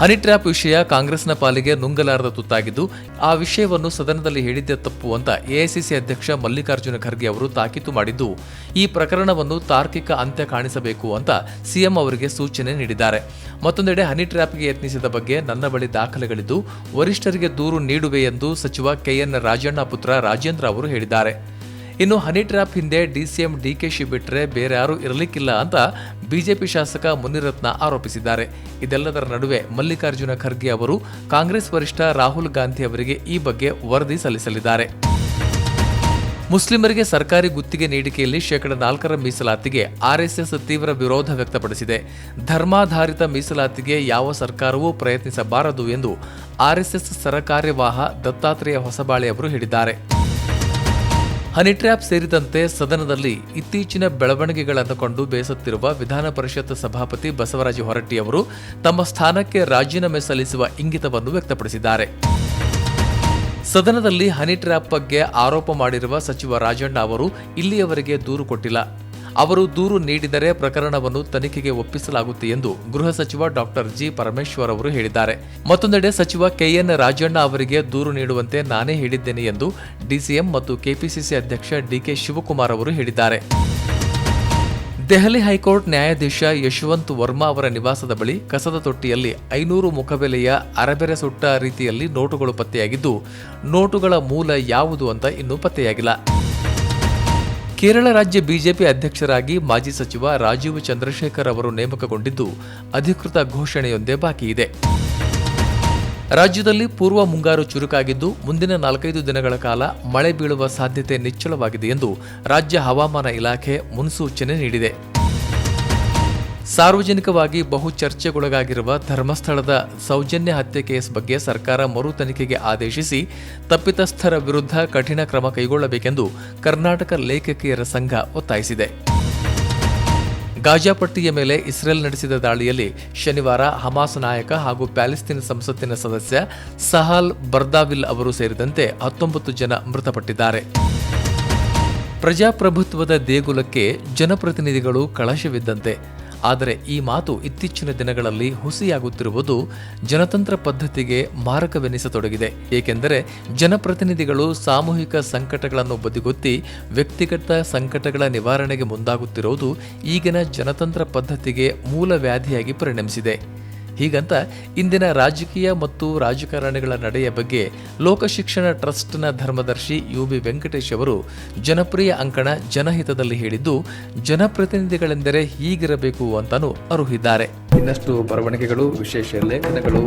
Honey trap ವಿಷಯ ಕಾಂಗ್ರೆಸ್ನ ಪಾಲಿಗೆ ನುಂಗಲಾರದ ತುತ್ತಾಗಿದ್ದು, ಆ ವಿಷಯವನ್ನು ಸದನದಲ್ಲಿ ಹೇಳಿದ್ದೇ ತಪ್ಪು ಅಂತ ಎಐಸಿಸಿ ಅಧ್ಯಕ್ಷ ಮಲ್ಲಿಕಾರ್ಜುನ ಖರ್ಗೆ ಅವರು ತಾಕೀತು ಮಾಡಿದ್ದು, ಈ ಪ್ರಕರಣವನ್ನು ತಾರ್ಕಿಕ ಅಂತ್ಯ ಕಾಣಿಸಬೇಕು ಅಂತ ಸಿಎಂ ಅವರಿಗೆ ಸೂಚನೆ ನೀಡಿದ್ದಾರೆ. ಮತ್ತೊಂದೆಡೆ ಹನಿ ಟ್ರ್ಯಾಪ್ಗೆ ಯತ್ನಿಸಿದ ಬಗ್ಗೆ ನನ್ನ ಬಳಿ ದಾಖಲೆಗಳಿದ್ದು, ವರಿಷ್ಠರಿಗೆ ದೂರು ನೀಡುವೆ ಎಂದು ಸಚಿವ ಕೆಎನ್ ರಾಜಣ್ಣ ಪುತ್ರ ರಾಜೇಂದ್ರ ಅವರು ಹೇಳಿದ್ದಾರೆ. ಇನ್ನು ಹನಿ ಟ್ರ್ಯಾಪ್ ಹಿಂದೆ ಡಿಸಿಎಂ ಡಿಕೆಶಿ ಬಿಟ್ಟರೆ ಬೇರೆ ಯಾರೂ ಇರಲಿಕ್ಕಿಲ್ಲ ಅಂತ ಬಿಜೆಪಿ ಶಾಸಕ ಮುನಿರತ್ನ ಆರೋಪಿಸಿದ್ದಾರೆ. ಇದೆಲ್ಲದರ ನಡುವೆ ಮಲ್ಲಿಕಾರ್ಜುನ ಖರ್ಗೆ ಅವರು ಕಾಂಗ್ರೆಸ್ ವರಿಷ್ಠ ರಾಹುಲ್ ಗಾಂಧಿ ಅವರಿಗೆ ಈ ಬಗ್ಗೆ ವರದಿ ಸಲ್ಲಿಸಲಿದ್ದಾರೆ. ಮುಸ್ಲಿಮರಿಗೆ ಸರ್ಕಾರಿ ಗುತ್ತಿಗೆ ನೀಡಿಕೆಯಲ್ಲಿ ಶೇಕಡ ನಾಲ್ಕರ ಮೀಸಲಾತಿಗೆ ಆರ್ಎಸ್ಎಸ್ ತೀವ್ರ ವಿರೋಧ ವ್ಯಕ್ತಪಡಿಸಿದೆ. ಧರ್ಮಾಧಾರಿತ ಮೀಸಲಾತಿಗೆ ಯಾವ ಸರ್ಕಾರವೂ ಪ್ರಯತ್ನಿಸಬಾರದು ಎಂದು ಆರ್ಎಸ್ಎಸ್ ಸರಕಾರ್ಯವಾಹ ದತ್ತಾತ್ರೇಯ ಹೊಸಬಾಳೆ ಅವರು ಹೇಳಿದ್ದಾರೆ. ಹನಿ ಟ್ರ್ಯಾಪ್ ಸೇರಿದಂತೆ ಸದನದಲ್ಲಿ ಇತ್ತೀಚಿನ ಬೆಳವಣಿಗೆಗಳನ್ನು ಕಂಡು ಬೇಸತ್ತಿರುವ ವಿಧಾನ ಪರಿಷತ್ ಸಭಾಪತಿ ಬಸವರಾಜ ಹೊರಟ್ಟಿ ಅವರು ತಮ್ಮ ಸ್ಥಾನಕ್ಕೆ ರಾಜೀನಾಮೆ ಸಲ್ಲಿಸುವ ಇಂಗಿತವನ್ನು ವ್ಯಕ್ತಪಡಿಸಿದ್ದಾರೆ. ಸದನದಲ್ಲಿ ಹನಿ ಟ್ರ್ಯಾಪ್ ಬಗ್ಗೆ ಆರೋಪ ಮಾಡಿರುವ ಸಚಿವ ರಾಜಣ್ಣ ಅವರು ಇಲ್ಲಿಯವರೆಗೆ ದೂರು ಕೊಟ್ಟಿಲ್ಲ. ಅವರು ದೂರು ನೀಡಿದರೆ ಪ್ರಕರಣವನ್ನು ತನಿಖೆಗೆ ಒಪ್ಪಿಸಲಾಗುತ್ತೆ ಎಂದು ಗೃಹ ಸಚಿವ ಡಾಕ್ಟರ್ ಜಿ ಪರಮೇಶ್ವರ್ ಅವರು ಹೇಳಿದ್ದಾರೆ. ಮತ್ತೊಂದೆಡೆ ಸಚಿವ ಕೆಎನ್ ರಾಜಣ್ಣ ಅವರಿಗೆ ದೂರು ನೀಡುವಂತೆ ನಾನೇ ಹೇಳಿದ್ದೇನೆ ಎಂದು ಡಿಸಿಎಂ ಮತ್ತು ಕೆಪಿಸಿಸಿ ಅಧ್ಯಕ್ಷ ಡಿಕೆ ಶಿವಕುಮಾರ್ ಅವರು ಹೇಳಿದ್ದಾರೆ. ದೆಹಲಿ ಹೈಕೋರ್ಟ್ ನ್ಯಾಯಾಧೀಶ ಯಶವಂತ್ ವರ್ಮಾ ಅವರ ನಿವಾಸದ ಬಳಿ ಕಸದ ತೊಟ್ಟಿಯಲ್ಲಿ ಐನೂರು ಮುಖಬೆಲೆಯ ಅರಬೆರೆ ಸುಟ್ಟ ರೀತಿಯಲ್ಲಿ ನೋಟುಗಳು ಪತ್ತೆಯಾಗಿದ್ದು, ನೋಟುಗಳ ಮೂಲ ಯಾವುದು ಅಂತ ಇನ್ನೂ ಪತ್ತೆಯಾಗಿಲ್ಲ. ಕೇರಳ ರಾಜ್ಯ ಬಿಜೆಪಿ ಅಧ್ಯಕ್ಷರಾಗಿ ಮಾಜಿ ಸಚಿವ ರಾಜೀವ್ ಚಂದ್ರಶೇಖರ್ ಅವರು ನೇಮಕಗೊಂಡಿದ್ದು ಅಧಿಕೃತ ಘೋಷಣೆಯೊಂದೇ ಬಾಕಿ ಇದೆ. ರಾಜ್ಯದಲ್ಲಿ ಪೂರ್ವ ಮುಂಗಾರು ಚುರುಕಾಗಿದ್ದು ಮುಂದಿನ ನಾಲ್ಕೈದು ದಿನಗಳ ಕಾಲ ಮಳೆ ಬೀಳುವ ಸಾಧ್ಯತೆ ನಿಚ್ಚಳವಾಗಿದೆ ಎಂದು ರಾಜ್ಯ ಹವಾಮಾನ ಇಲಾಖೆ ಮುನ್ಸೂಚನೆ ನೀಡಿದೆ. ಸಾರ್ವಜನಿಕವಾಗಿ ಬಹು ಚರ್ಚೆಗೊಳಗಾಗಿರುವ ಧರ್ಮಸ್ಥಳದ ಸೌಜನ್ಯ ಹತ್ಯೆ ಕೇಸ್ ಬಗ್ಗೆ ಸರ್ಕಾರ ಮರು ತನಿಖೆಗೆ ಆದೇಶಿಸಿ ತಪ್ಪಿತಸ್ಥರ ವಿರುದ್ಧ ಕಠಿಣ ಕ್ರಮ ಕೈಗೊಳ್ಳಬೇಕೆಂದು ಕರ್ನಾಟಕ ಲೇಖಕಿಯರ ಸಂಘ ಒತ್ತಾಯಿಸಿದೆ. ಗಾಜಾಪಟ್ಟಿಯ ಮೇಲೆ ಇಸ್ರೇಲ್ ನಡೆಸಿದ ದಾಳಿಯಲ್ಲಿ ಶನಿವಾರ ಹಮಾಸ್ ನಾಯಕ ಹಾಗೂ ಪ್ಯಾಲೆಸ್ತೀನ್ ಸಂಸತ್ತಿನ ಸದಸ್ಯ ಸಹಾಲ್ ಬರ್ದಾವಿಲ್ ಅವರು ಸೇರಿದಂತೆ ಹತ್ತೊಂಬತ್ತು ಜನ ಮೃತಪಟ್ಟಿದ್ದಾರೆ. ಪ್ರಜಾಪ್ರಭುತ್ವದ ದೇಗುಲಕ್ಕೆ ಜನಪ್ರತಿನಿಧಿಗಳು ಕಳಶವಿದ್ದಂತೆ ಆದರೆ ಈ ಮಾತು ಇತ್ತೀಚಿನ ದಿನಗಳಲ್ಲಿ ಹುಸಿಯಾಗುತ್ತಿರುವುದು ಜನತಂತ್ರ ಪದ್ಧತಿಗೆ ಮಾರಕವೆನಿಸತೊಡಗಿದೆ. ಏಕೆಂದರೆ ಜನಪ್ರತಿನಿಧಿಗಳು ಸಾಮೂಹಿಕ ಸಂಕಟಗಳನ್ನು ಬದಿಗೊತ್ತಿ ವ್ಯಕ್ತಿಗತ ಸಂಕಟಗಳ ನಿವಾರಣೆಗೆ ಮುಂದಾಗುತ್ತಿರುವುದು ಈಗಿನ ಜನತಂತ್ರ ಪದ್ಧತಿಗೆ ಮೂಲ ವ್ಯಾಧಿಯಾಗಿ ಪರಿಣಮಿಸಿದೆ. ಹೀಗಂತ ಇಂದಿನ ರಾಜಕೀಯ ಮತ್ತು ರಾಜಕಾರಣಿಗಳ ನಡೆಯ ಬಗ್ಗೆ ಲೋಕಶಿಕ್ಷಣ ಟ್ರಸ್ಟ್ನ ಧರ್ಮದರ್ಶಿ ಯು ಬಿ ವೆಂಕಟೇಶ್ ಅವರು ಜನಪ್ರಿಯ ಅಂಕಣ ಜನಹಿತದಲ್ಲಿ ಹೇಳಿದ್ದು, ಜನಪ್ರತಿನಿಧಿಗಳೆಂದರೆ ಹೀಗಿರಬೇಕು ಅಂತಾನೂ ಅರುಹಿದ್ದಾರೆ. ಇನ್ನಷ್ಟು ಬರವಣಿಗೆಗಳು, ವಿಶೇಷ ಲೇಖನಗಳು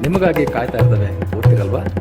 ನಿಮಗಾಗಿ ಕಾಯ್ತಾ ಇರ್ತವೆ. ಓದ್ತಿರಲ್ವಾ